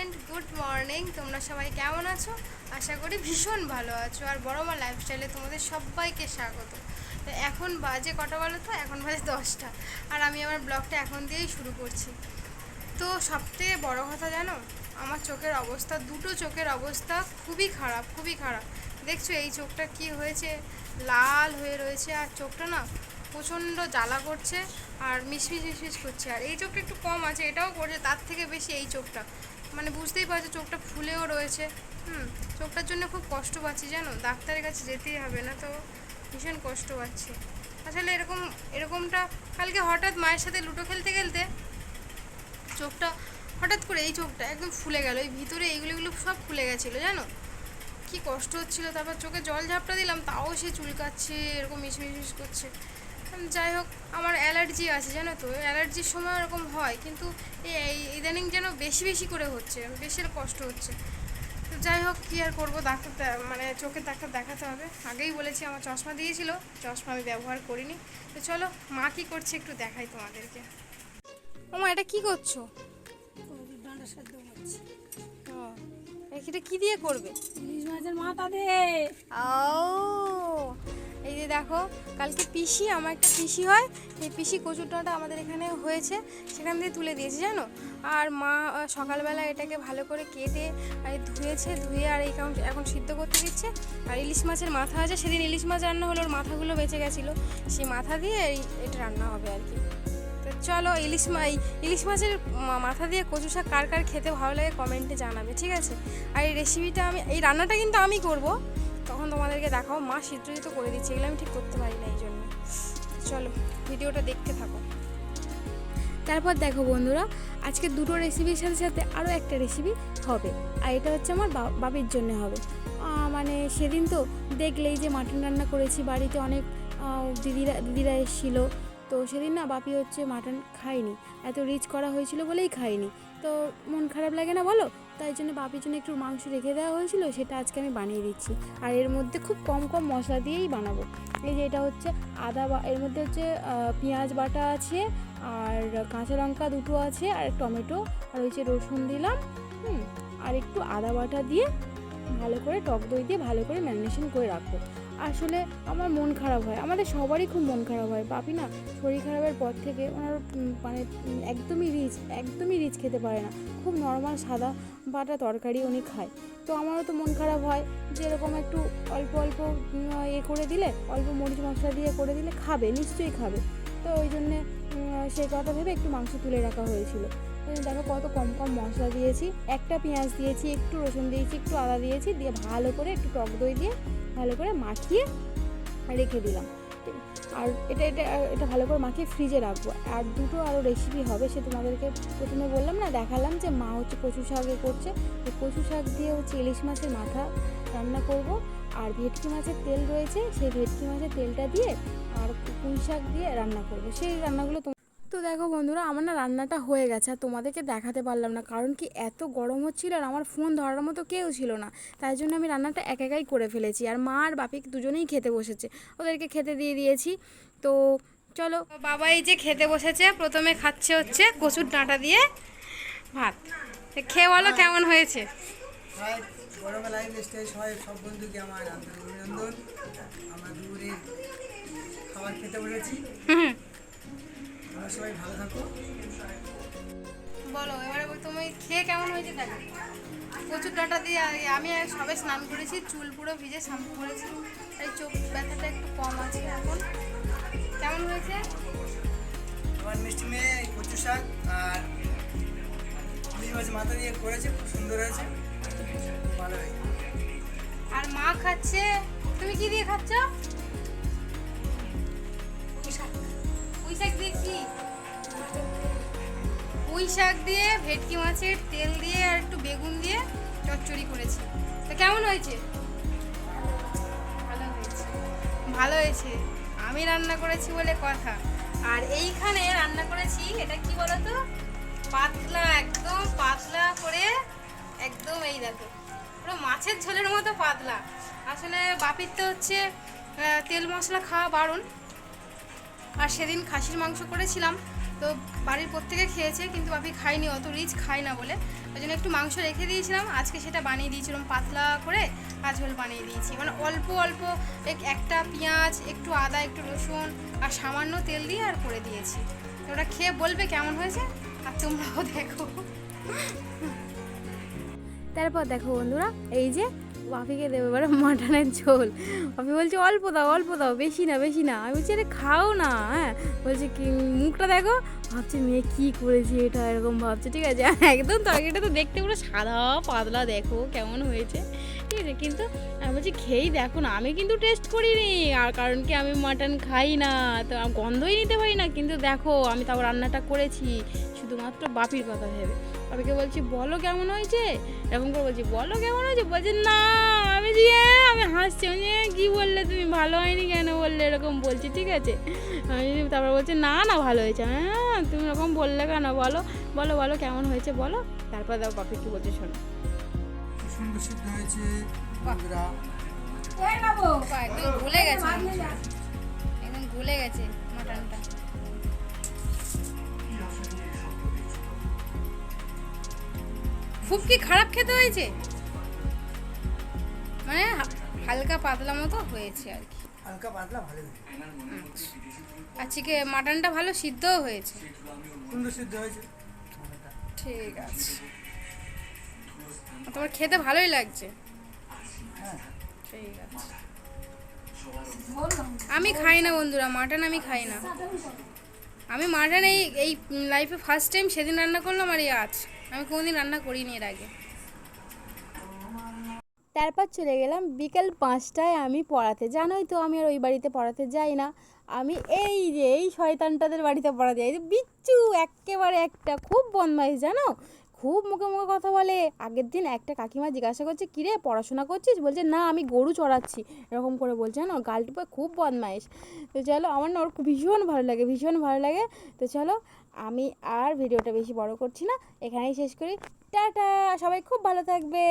Friend good morning তোমরা সবাই কেমন আছো? আশা করি ভীষণ ভালো আছো। আর বড় মা লাইফস্টাইলে তোমাদের সবাইকে স্বাগত। তো এখন বাজে কটা বলো তো? এখন বাজে দশটা। আর আমি আমার ব্লগটা এখন দিয়েই শুরু করছি। তো সবথেকে বড় কথা জানো? আমার চোখের অবস্থা, দুটো চোখের অবস্থা খুবই খারাপ খুবই খারাপ। দেখছ এই চোখটা কি হয়েছে? লাল হয়ে রয়েছে। আর চোখটা না প্রচণ্ড জ্বালা করছে আর মিশমিশ মিশমিশ করছে। আর এই চোখটা একটু কম আছে, এটাও করছে, তার থেকে বেশি এই চোখটা। মানে বুঝতেই পারছ, চোখটা ফুলেও রয়েছে। হুম, চোখটার জন্য খুব কষ্ট পাচ্ছি, জানো? ডাক্তারের কাছে যেতেই হবে না তো, ভীষণ কষ্ট পাচ্ছি। আসলে এরকম, এরকমটা কালকে হঠাৎ মায়ের সাথে লুডো খেলতে খেলতে চোখটা, হঠাৎ করে এই চোখটা একদম ফুলে গেল। এই ভিতরে এইগুলোগুলো সব ফুলে গেছিল, জানো? কি কষ্ট হচ্ছিল। তারপর চোখে জল ঝাপটা দিলাম, তাও সে চুলকাচ্ছে, এরকম মিশমিশ করছে। যাই হোক আমার অ্যালার্জি আছে জানো তো? অ্যালার্জির সময় এরকম হয় কিন্তু এই ইদানিং যেন বেশি বেশি করে হচ্ছে বেশি কষ্ট হচ্ছে। তো যাই হোক কী আর করব? ডাক্তার মানে চোখের ডাক্তার দেখাতে হবে। আগেই বলেছি আমার চশমা দিয়েছিল চশমা আমি ব্যবহার করিনি। তো চলো মা কী করছে একটু দেখাই তোমাদেরকে। ও মা এটা কী করছ? ডাঁটা সেদ্ধ করছি এটা কি দিয়ে করবে? ইলিশ মাছের মাথা দে। ও দেখো, কালকে পিসি, আমার একটা পিসি হয়, এই পিসি কচুর ডাঁটা আমাদের এখানে হয়েছে, সেখান দিয়ে তুলে দিয়েছে, জানো? আর মা সকালবেলা এটাকে ভালো করে কেটে আর ধুয়েছে, ধুয়ে আর এই কারণ এখন সিদ্ধ করতে দিচ্ছে। আর ইলিশ মাছের মাথা আছে, সেদিন ইলিশ মাছ রান্না হলো ওর মাথাগুলো বেঁচে গেছিল। সেই মাথা দিয়ে এটা রান্না হবে আর কি। তো চলো, ইলিশ মা, এই ইলিশ মাছের মাথা দিয়ে কচু শাক কার কার খেতে ভালো লাগে কমেন্টে জানাবে, ঠিক আছে? আর এই রেসিপিটা আমি, এই রান্নাটা কিন্তু আমি করব। তখন তোমাদেরকে দেখাও। মা সিদ্ধ করে দিচ্ছে, এগুলো আমি ঠিক করতে পারি না এই জন্য। চলো, ভিডিওটা দেখতে থাকো। তারপর দেখো বন্ধুরা, আজকে দুটো রেসিপির সাথে সাথে আরও একটা রেসিপি হবে। আর এটা হচ্ছে আমার বাবির জন্য হবে। মানে সেদিন তো দেখলেই যে মাটন রান্না করেছি, বাড়িতে অনেক দিদিরা দিদিরা এসেছিল। তো সেদিন না বাপি হচ্ছে মাটন খায়নি। এত রিচ করা হয়েছিল বলেই খায়নি। তো মন খারাপ লাগে না বলো? তাই জন্য বাপির জন্য একটু মাংস রেখে দেওয়া হয়েছিল, সেটা আজকে আমি বানিয়ে দিচ্ছি। আর এর মধ্যে খুব কম কম মশলা দিয়েই বানাবো। এই যে এটা হচ্ছে আদা বা এর মধ্যে হচ্ছে পেঁয়াজ বাটা আছে, আর কাঁচা লঙ্কা দুটো আছে, আর টমেটো, আর হচ্ছে রসুন দিলাম, হুম, আর একটু আদা বাটা দিয়ে ভালো করে টক দই দিয়ে ভালো করে ম্যারিনেশন করে রাখব। আসলে আমার মন খারাপ হয়। আমাদের সবারই খুব মন খারাপ হয়। বাপি না শরীর খারাপের পর থেকে ওনার মানে একদমই রিচ একদমই রিচ খেতে পারে না। খুব নর্মাল সাদা বাটা তরকারি উনি খায়। তো আমারও তো মন খারাপ হয় যে এরকম একটু অল্প অল্প ইয়ে করে দিলে, অল্প মরিচ মশলা দিয়ে করে দিলে খাবে, নিশ্চয়ই খাবে। তো ওই জন্যে সেই কথা ভেবে একটু মাংস তুলে রাখা হয়েছিল। দেখো কত কম কম মশলা দিয়েছি। একটা পেঁয়াজ দিয়েছি, একটু রসুন দিয়েছি, একটু আদা দিয়েছি, দিয়ে ভালো করে একটু টক দই দিয়ে ভালো করে মাখিয়ে রেখে দিলাম। আর এটা এটা এটা ভালো করে মাখিয়ে ফ্রিজে রাখব। আর দুটো আরও রেসিপি হবে, সে তোমাদেরকে প্রথমে বললাম না, দেখালাম যে মা হচ্ছে কচু শাকে করছে। তো কচু শাক দিয়ে হচ্ছে ইলিশ মাছের মাথা রান্না করব। আর ভেটকি মাছের তেল রয়েছে, সেই ভেটকি মাছের তেলটা দিয়ে আর পুঁই শাক দিয়ে রান্না করব। সেই রান্নাগুলো তোম- তো দেখো বন্ধুরা, আমার না রান্নাটা হয়ে গেছে আর তোমাদেরকে দেখাতে পারলাম না। কারণ কি এত গরম হচ্ছিল আর আমার ফোন ধরার মতো কেউ ছিল না। তাই জন্য আমি রান্নাটা এক একাই করে ফেলেছি। আর মা আর বাপি দুজনেই খেতে বসেছে। ওদেরকে খেতে দিয়ে দিয়েছি। তো চলো, বাবা এই যে খেতে বসেছে, প্রথমে খাচ্ছে হচ্ছে কচুর ডাঁটা দিয়ে ভাত। খেয়ে বলো কেমন হয়েছে? আমার খাবার খেতে আমরা সবাই ভালো থাকো। বলো এবারে তুমি খেয়ে কেমন হয়েছে দেখো। প্রচুর ডাটা দিয়ে আমি সবে স্নান করেছি চুল পুরো ভিজে শ্যাম্পু করেছি। এই চোখ ব্যথাটা একটু কম আছে এখন। কেমন হয়েছে? আমার মিষ্টি মেয়ে কচু শাক আর মাছ মাথা দিয়ে করেছে খুব সুন্দর হয়েছে। ভালো হয়েছে আর মা খাচ্ছে তুমি কি দিয়ে খাচ্ছ? শাক দিয়ে পুঁই শাক দিয়ে, ভেটকি মাছের তেল দিয়ে আর একটু বেগুন দিয়ে চচ্চড়ি করেছি। তো কেমন হয়েছে? ভালো হয়েছে। ভালো হয়েছে। আমি রান্না করেছি বলে কথা। আর এইখানে রান্না করেছি, এটা কি বলতো? পাতলা, একদম পাতলা করে একদম এই দেখো। পুরো মাছের ঝোলের মতো পাতলা। আসলে বাপির তো হচ্ছে তেল মশলা খাওয়া বারণ। আর সেদিন খাসির মাংস করেছিলাম। তো বাড়ির প্রত্যেকে খেয়েছে, কিন্তু বাপি খাইনি অত রিচ খাই না বলে। ওই জন্য একটু মাংস রেখে দিয়েছিলাম, আজকে সেটা বানিয়ে দিয়েছিলাম পাতলা করে আর বানিয়ে দিয়েছি। মানে অল্প অল্প এক- একটা পেঁয়াজ, একটু আদা, একটু রসুন আর সামান্য তেল দিয়ে আর করে দিয়েছি। ওটা খেয়ে বলবে কেমন হয়েছে, আর তোমরাও দেখো। তারপর দেখো বন্ধুরা, এই যে বাপিকে দেবে, এবারে মাটনের ঝোল। বাপি বলছে, অল্প দাও অল্প দাও, বেশি না বেশি না। আমি বলছি, আরে খাও না হ্যাঁ? বলছে, কি, মুখটা দেখো? ভাবছে, মেয়ে কি করেছে এটা? এরকম ভাবছে, ঠিক আছে? একদম তরকারিটা তো দেখতে পুরো সাদা, পাতলা, দেখো কেমন হয়েছে। ঠিক আছে, কিন্তু আমি বলছি, খেয়েই দেখো না, আমি কিন্তু টেস্ট করিনি, আর কারণ কি আমি মাটন খাই না, তো গন্ধই নিতে পারি না। কিন্তু দেখো, আমি তাও রান্নাটা করেছি, শুধুমাত্র বাপির কথা ভেবে। বাপিকে বলছি, বলো কেমন হয়েছে? এরকম করে বলছি, বলো কেমন হয়েছে? বলছে, না, আমি যে, আমি হাসছি। আমি কি বললে তুমি? ভালো হয়নি কেন? বললে এরকম বলছি, ঠিক আছে? আমি তারপর বলছে, না না, ভালো হয়েছে। হ্যাঁ তুমি এরকম বললে কেন? বলো বলো বলো, কেমন হয়েছে বলো? তারপর দাও বাপি কি বলছে, শোনো। গলে গেছে। একদম গলে গেছে, মাটনটা। খুব কি খারাপ খেতে হয়েছে? মানে হালকা পাতলা মতো হয়েছে আর কি। হালকা পাতলা ভালো হয়েছে। আজকে মাটনটা ভালো সিদ্ধও হয়েছে? সুন্দর সিদ্ধ হয়েছে। ঠিক আছে। তোমার খেতে ভালোই লাগছে? হ্যাঁ। ঠিক আছে। আমি খাই না বন্ধুরা মাটন আমি খাই না। আমি মাটন এই এই লাইফে ফার্স্ট টাইম সেদিন রান্না করলাম আর এই আজ। আমি কোনোদিন রান্না করিনি এর আগে। তারপর চলে গেলাম বিকেল পাঁচটায় আমি পড়াতে। জানোই তো আমি আর ওই বাড়িতে পড়াতে যাই না। আমি এই যে, এই শয়তানটাদের বাড়িতে পড়াতে যাই। বিচ্ছু, একেবারে একটা, খুব বদমাইশ, জানো? খুব মুখে মুখে কথা বলে। আগের দিন একটা কাকিমা জিজ্ঞাসা করছে, কিরে, পড়াশোনা করছিস? বলছে, না, আমি গরু চড়াচ্ছি। এরকম করে বলছে, জানো? গালটুপে খুব বদমাইশ। তো চলো, আমার না ওর ভীষণ ভালো লাগে, ভীষণ ভালো লাগে। তো চলো, আমি আর ভিডিওটা বেশি বড় করছি না। এখানেই শেষ করি। টাটা! সবাই খুব ভালো থাকবে।